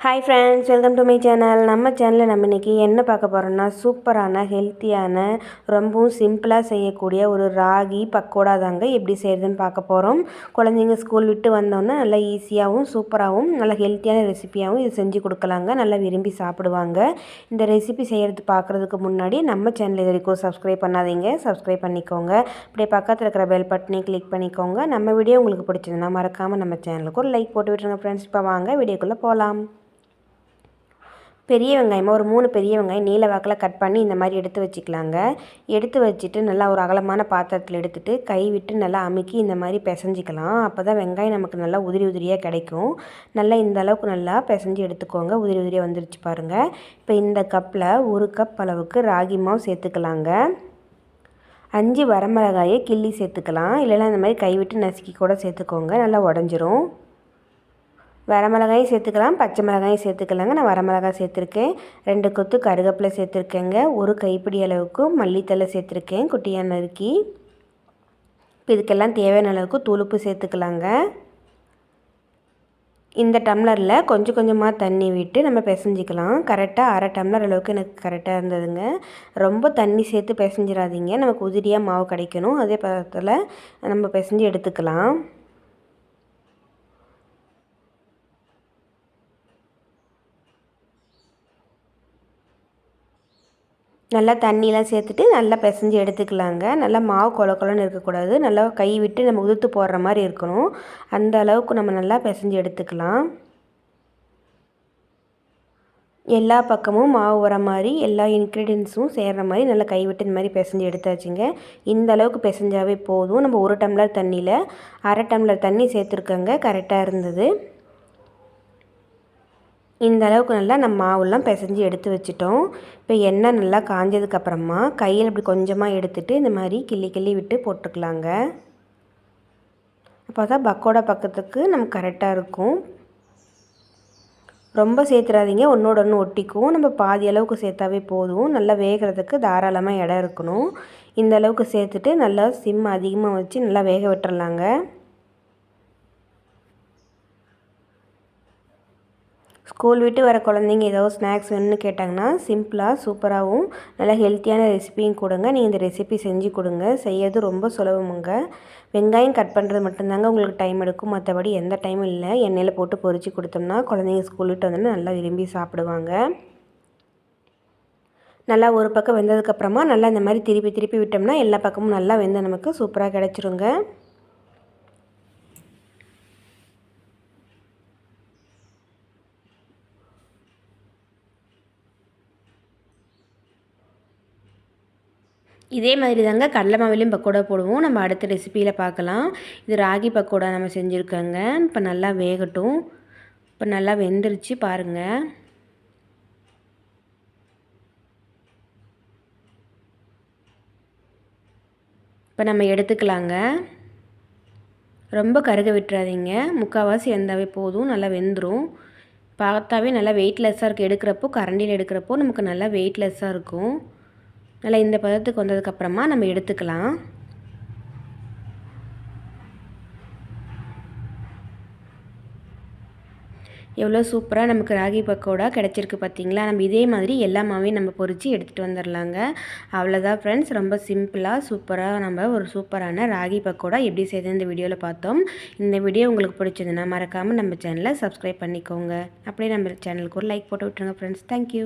Hi friends welcome to my channel நம்ம சேனலில் நம்ம இன்றைக்கி என்ன பார்க்க போகிறோம்னா சூப்பரான ஹெல்த்தியான ரொம்பவும் சிம்பிளாக செய்யக்கூடிய ஒரு ராகி பக்கோடா தாங்க எப்படி செய்கிறதுன்னு பார்க்க போகிறோம் குழந்தைங்க ஸ்கூல் விட்டு வந்தோன்னே நல்லா ஈஸியாகவும் சூப்பராகவும் நல்லா ஹெல்த்தியான ரெசிபியாகவும் இது செஞ்சு கொடுக்கலாங்க. நல்லா விரும்பி சாப்பிடுவாங்க. இந்த ரெசிபி செய்கிறது பார்க்குறதுக்கு முன்னாடி நம்ம சேனல் இது வரைக்கும் சப்ஸ்கிரைப் பண்ணாதீங்க. சப்ஸ்கிரைப் பண்ணிக்கோங்க. அப்படியே பக்கத்தில் இருக்கிற பெல் பட்டனை கிளிக் பண்ணிக்கோங்க. நம்ம வீடியோ உங்களுக்கு பிடிச்சதுன்னா மறக்காமல் நம்ம சேனலுக்கு ஒரு லைக் போட்டு விட்டுருங்க ஃப்ரெண்ட்ஸ் இப்போ வாங்க வீடியோக்குள்ளே போகலாம் பெரிய வெங்காயமாக ஒரு மூணு பெரிய வெங்காயம் நீல வாக்கில் கட் பண்ணி இந்த மாதிரி எடுத்து வச்சுக்கலாங்க. எடுத்து வச்சுட்டு நல்லா ஒரு அகலமான பாத்திரத்தில் எடுத்துகிட்டு கை விட்டு நல்லா அமுக்கி இந்த மாதிரி பிசைஞ்சிக்கலாம். அப்போ தான் வெங்காயம் நமக்கு நல்லா உதிரி உதிரியாக கிடைக்கும். நல்லா இந்த அளவுக்கு நல்லா பிசைஞ்சு எடுத்துக்கோங்க. உதிரி உதிரியாக வந்துருச்சு பாருங்கள் இப்போ இந்த கப்பில் ஒரு கப் அளவுக்கு ராகி மாவு சேர்த்துக்கலாங்க. அஞ்சு வரமிளகாயை கிள்ளி சேர்த்துக்கலாம். இல்லைன்னா இந்த மாதிரி கைவிட்டு நசுக்கி கூட சேர்த்துக்கோங்க. நல்லா உடஞ்சிரும். வரமிளகாயும் சேர்த்துக்கலாம் பச்சை மிளகாயும் சேர்த்துக்கலாங்க. நான் வரமிளகாய் சேர்த்துருக்கேன். ரெண்டு கொத்து கருகப்பிலை சேர்த்துருக்கேங்க. ஒரு கைப்பிடி அளவுக்கு மல்லித்தலை சேர்த்துருக்கேன் குட்டியாக நறுக்கி. இப்போ இதுக்கெல்லாம் தேவையான அளவுக்கு துளுப்பு சேர்த்துக்கலாங்க. இந்த டம்ளரில் கொஞ்சம் கொஞ்சமாக தண்ணி விட்டு நம்ம பிசைஞ்சிக்கலாம். கரெக்டாக அரை டம்ளர் அளவுக்கு எனக்கு கரெக்டாக இருந்ததுங்க. ரொம்ப தண்ணி சேர்த்து பிசைஞ்சிடாதீங்க நமக்கு உதிரியாக மாவு கிடைக்கணும். அதே பதத்தில் நம்ம பிசைஞ்சு எடுத்துக்கலாம். நல்லா தண்ணியெலாம் சேர்த்துட்டு நல்லா பிசைஞ்சு எடுத்துக்கலாங்க. நல்லா மாவு கொல கொலன்னு இருக்கக்கூடாது. நல்லா கை விட்டு நம்ம உதுத்து போடுற மாதிரி இருக்கணும். அந்த அளவுக்கு நம்ம நல்லா பிசைஞ்சு எடுத்துக்கலாம். எல்லா பக்கமும் மாவு வர மாதிரி எல்லா இன்க்ரீடியன்ஸும் சேர்கிற மாதிரி நல்லா கைவிட்டு இந்த மாதிரி பிசைஞ்சு எடுத்தாச்சுங்க. இந்த அளவுக்கு பிசைஞ்சாவே போதும். நம்ம ஒரு டம்ளர் தண்ணியில் அரை டம்ளர் தண்ணி சேர்த்துருக்கோங்க. கரெக்டாக இருந்தது. இந்த அளவுக்கு நல்லா நம்ம மாவுலாம் பிசைஞ்சு எடுத்து வச்சுட்டோம். இப்போ எண்ணெய் நல்லா காஞ்சதுக்கப்புறமா கையில் இப்படி கொஞ்சமாக எடுத்துகிட்டு இந்த மாதிரி கிள்ளி கிள்ளி விட்டு போட்டுக்கலாங்க. அப்போ தான் பக்கோடா பக்கத்துக்கு நமக்கு கரெக்டாக இருக்கும். ரொம்ப சேர்த்துறாதீங்க. ஒன்றோட ஒன்று ஒட்டிக்கும். நம்ம பாதி அளவுக்கு சேர்த்தாவே போதும். நல்லா வேகிறதுக்கு தாராளமாக இடம் இருக்கணும். இந்த அளவுக்கு சேர்த்துட்டு நல்லா சிம் அதிகமாக வச்சு நல்லா வேக விட்டுறலாங்க. ஸ்கூல் விட்டு வர குழந்தைங்க ஏதாவது ஸ்நாக்ஸ் வேணும்னு கேட்டாங்கன்னா சிம்பிளாக சூப்பராகவும் நல்லா ஹெல்த்தியான ரெசிபியும் கொடுங்க. நீங்கள் இந்த ரெசிபி செஞ்சு கொடுங்க. செய்யறது ரொம்ப சுலபமுங்க. வெங்காயம் கட் பண்ணுறது மட்டும்தாங்க உங்களுக்கு டைம் எடுக்கும். மற்றபடி எந்த டைமும் இல்லை. எண்ணெயில் போட்டு பொறிச்சு கொடுத்தோம்னா குழந்தைங்க ஸ்கூல் விட்டு வந்து நல்லா விரும்பி சாப்பிடுவாங்க. நல்லா ஒரு பக்கம் வெந்ததுக்கப்புறமா நல்லா இந்த மாதிரி திருப்பி திருப்பி விட்டோம்னா எல்லா பக்கமும் நல்லா வெந்து நமக்கு சூப்பராக கிடச்சிருங்க. இதே மாதிரி தாங்க கடலை மாவிலையும் பக்கோடா போடுவோம். நம்ம அடுத்த ரெசிப்பியில் பார்க்கலாம். இது ராகி பக்கோடா நம்ம செஞ்சுருக்கோங்க. இப்போ நல்லா வேகட்டும். இப்போ நல்லா வெந்துருச்சு பாருங்கள் இப்போ நம்ம எடுத்துக்கலாங்க. ரொம்ப கருக விட்டுறாதீங்க. முக்கால்வாசி இருந்தாவே போதும். நல்லா வெந்துடும் பார்த்தாவே நல்லா வெயிட்லெஸ்ஸாக இருக்குது எடுக்கிறப்போ கரண்டியில் எடுக்கிறப்போ நமக்கு நல்லா வெயிட்லெஸ்ஸாக இருக்கும். நல்லா இந்த பதத்துக்கு வந்ததுக்கப்புறமா நம்ம எடுத்துக்கலாம். எவ்வளோ சூப்பராக நமக்கு ராகி பக்கோடா கிடச்சிருக்கு பார்த்தீங்களா? நம்ம இதே மாதிரி எல்லா மாவையும் நம்ம பொறிச்சு எடுத்துகிட்டு வந்துடலாங்க அவ்வளோதான் ஃப்ரெண்ட்ஸ் ரொம்ப சிம்பிளாக சூப்பராக நம்ம ஒரு சூப்பரான ராகி பக்கோடா எப்படி செய்து இந்த வீடியோவில் பார்த்தோம். இந்த வீடியோ உங்களுக்கு பிடிச்சதுன்னா மறக்காமல் நம்ம சேனலை சப்ஸ்கிரைப் பண்ணிக்கோங்க. அப்படியே நம்ம சேனலுக்கு ஒரு லைக் போட்டு விட்டுருங்க ஃப்ரெண்ட்ஸ் தேங்க்யூ